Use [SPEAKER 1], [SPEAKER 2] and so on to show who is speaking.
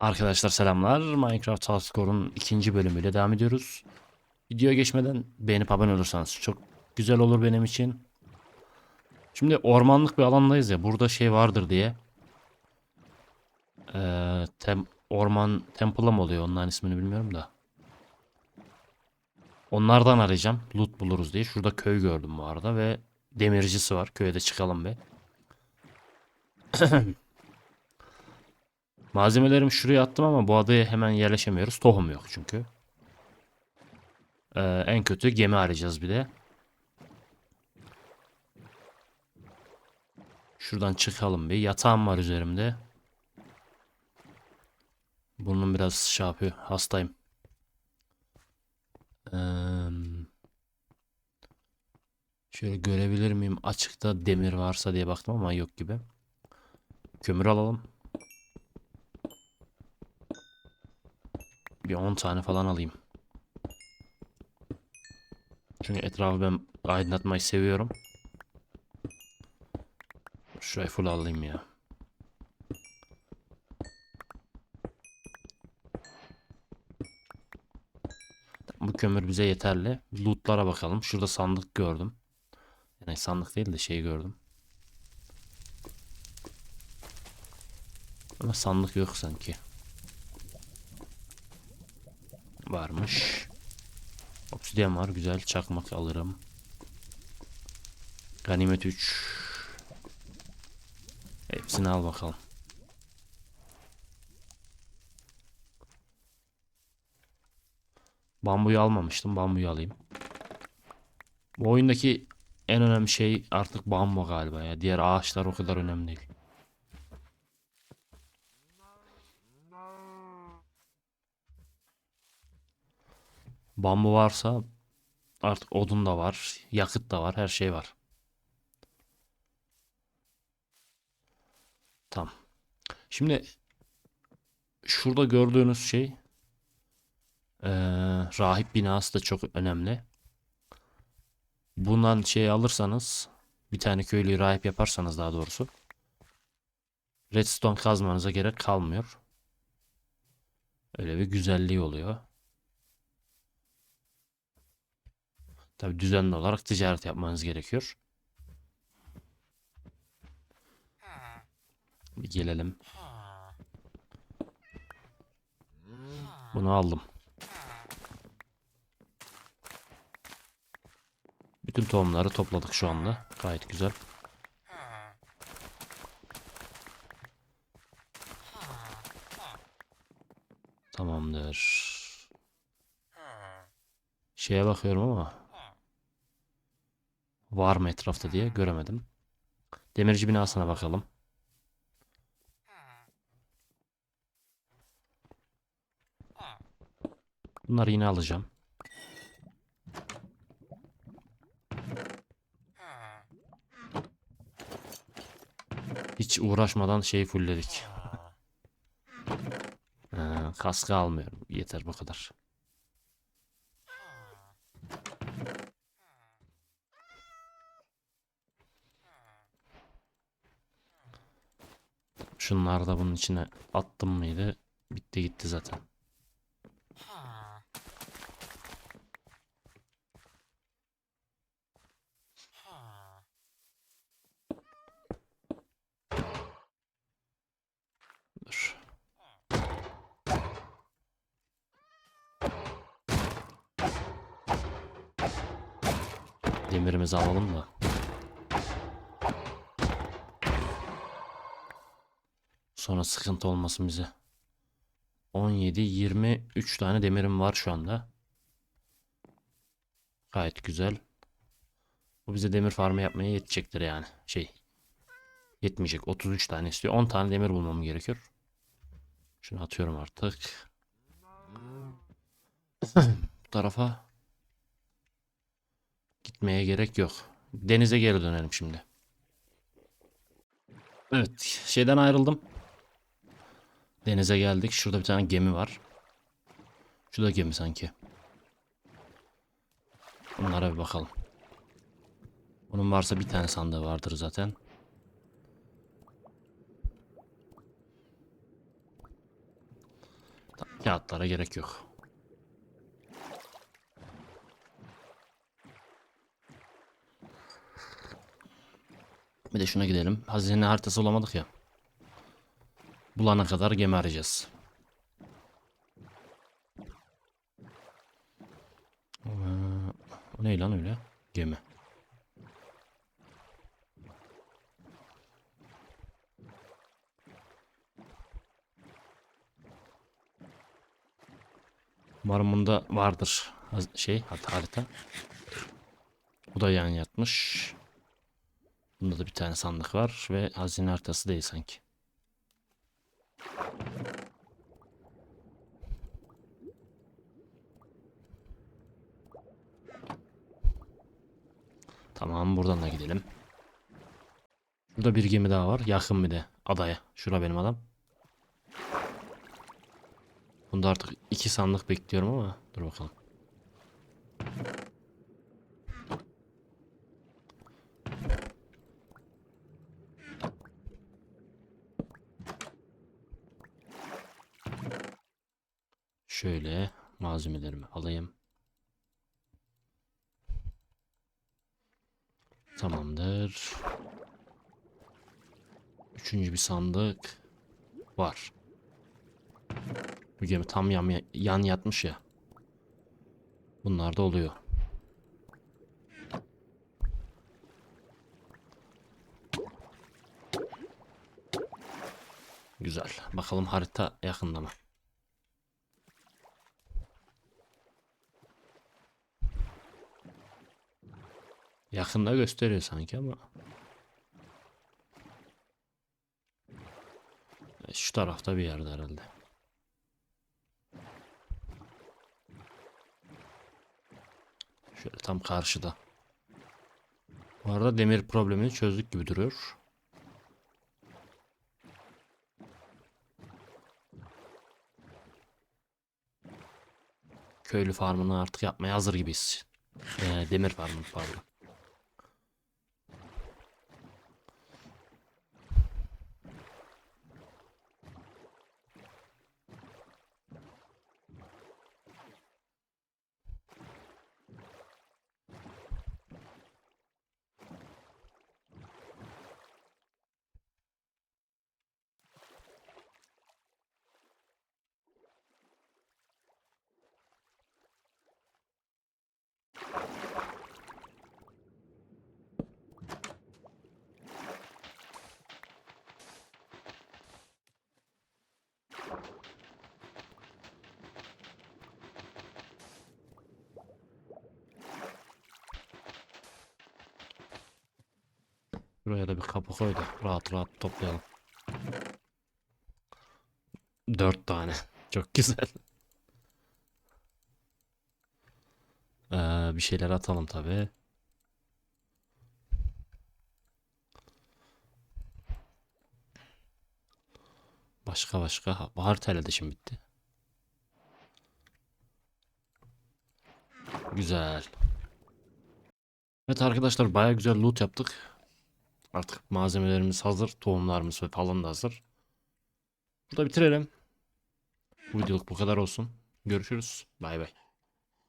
[SPEAKER 1] Arkadaşlar selamlar. Minecraft Hardcore'un ikinci bölümüyle devam ediyoruz. Videoya geçmeden beğenip abone olursanız çok güzel olur benim için. Şimdi ormanlık bir alandayız ya. Burada şey vardır diye. Ee, tem, orman Temple'a mı oluyor? Onların ismini bilmiyorum da. Onlardan arayacağım. Loot buluruz diye. Şurada köy gördüm bu arada ve demircisi var. Köye de çıkalım be. Malzemelerimi şuraya attım ama bu adaya hemen yerleşemiyoruz. Tohum yok çünkü. Ee, en kötü gemi arayacağız bir de. Şuradan çıkalım bir. Yatağım var üzerimde. Burnum biraz şey yapıyor. Hastayım. Ee, şöyle görebilir miyim? Açıkta demir varsa diye baktım ama yok gibi. Kömür alalım. Bir 10 tane falan alayım. Çünkü etrafı ben aydınlatmayı seviyorum. Şurayı full alayım ya. Bu kömür bize yeterli. Lootlara bakalım. Şurada sandık gördüm. Yani sandık değil de şey gördüm. Ama sandık yok sanki. Varmış. Obsidian var. Güzel. Çakmak alırım. Ganimet 3. Hepsini al bakalım. Bambuyu almamıştım. Bambuyu alayım. Bu oyundaki en önemli şey artık bambu galiba ya. Diğer ağaçlar o kadar önemli değil. Bambu varsa artık odun da var, yakıt da var, her şey var. Tamam. Şimdi şurada gördüğünüz şey eee, rahip binası da çok önemli. Bundan şey alırsanız bir tane köylüyü rahip yaparsanız daha doğrusu redstone kazmanıza gerek kalmıyor. Öyle bir güzelliği oluyor. Tabi düzenli olarak ticaret yapmanız gerekiyor. Bir gelelim. Bunu aldım. Bütün tohumları topladık şu anda. Gayet güzel. Tamamdır. Şeye bakıyorum ama var mı etrafta diye göremedim. Demirci binasına bakalım. Bunları yine alacağım. Hiç uğraşmadan şeyi fullledik. Ha, kaskı almıyorum. Yeter bu kadar. Şunları da bunun içine attım mıydı? Bitti gitti zaten. Dur. Demirimizi alalım da. Sonra sıkıntı olmasın bize. 17, 23 tane demirim var şu anda. Gayet güzel. Bu bize demir farmı yapmaya yetecektir yani. Şey. Yetmeyecek. 33 tane istiyor. 10 tane demir bulmam gerekiyor. Şunu atıyorum artık. Bu tarafa gitmeye gerek yok. Denize geri dönelim şimdi. Evet, şeyden ayrıldım. Denize geldik. Şurada bir tane gemi var. Şurada gemi sanki. Bunlara bir bakalım. Bunun varsa bir tane sandığı vardır zaten. Kağıtlara gerek yok. Bir de şuna gidelim. Hazine haritası olamadık ya. Bulana kadar gemi arayacağız. O ne lan öyle? Gemi. Umarım bunda vardır şey harita. Bu da yan yatmış. Bunda da bir tane sandık var ve hazine haritası değil sanki. Tamam buradan da gidelim. Burada bir gemi daha var. Yakın bir de adaya. Şura benim adam. Bunda artık iki sandık bekliyorum ama dur bakalım. Şöyle malzemelerimi alayım. Tamamdır. Üçüncü bir sandık var. Bu gemi tam yan, yan yatmış ya. Bunlar da oluyor. Güzel. Bakalım harita yakında mı? Yakında gösteriyor sanki ama. Şu tarafta bir yerde herhalde. Şöyle tam karşıda. Bu arada demir problemini çözdük gibi duruyor. Köylü farmını artık yapmaya hazır gibiyiz. Ee, demir farmını pardon. Buraya da bir kapı koy rahat rahat toplayalım. Dört tane. Çok güzel. Ee, bir şeyler atalım tabi. Başka başka. Ha, Bahar iletişim bitti. Güzel. Evet arkadaşlar baya güzel loot yaptık. Artık malzemelerimiz hazır. Tohumlarımız ve falan da hazır. Burada bitirelim. Bu videoluk bu kadar olsun. Görüşürüz. Bay bay.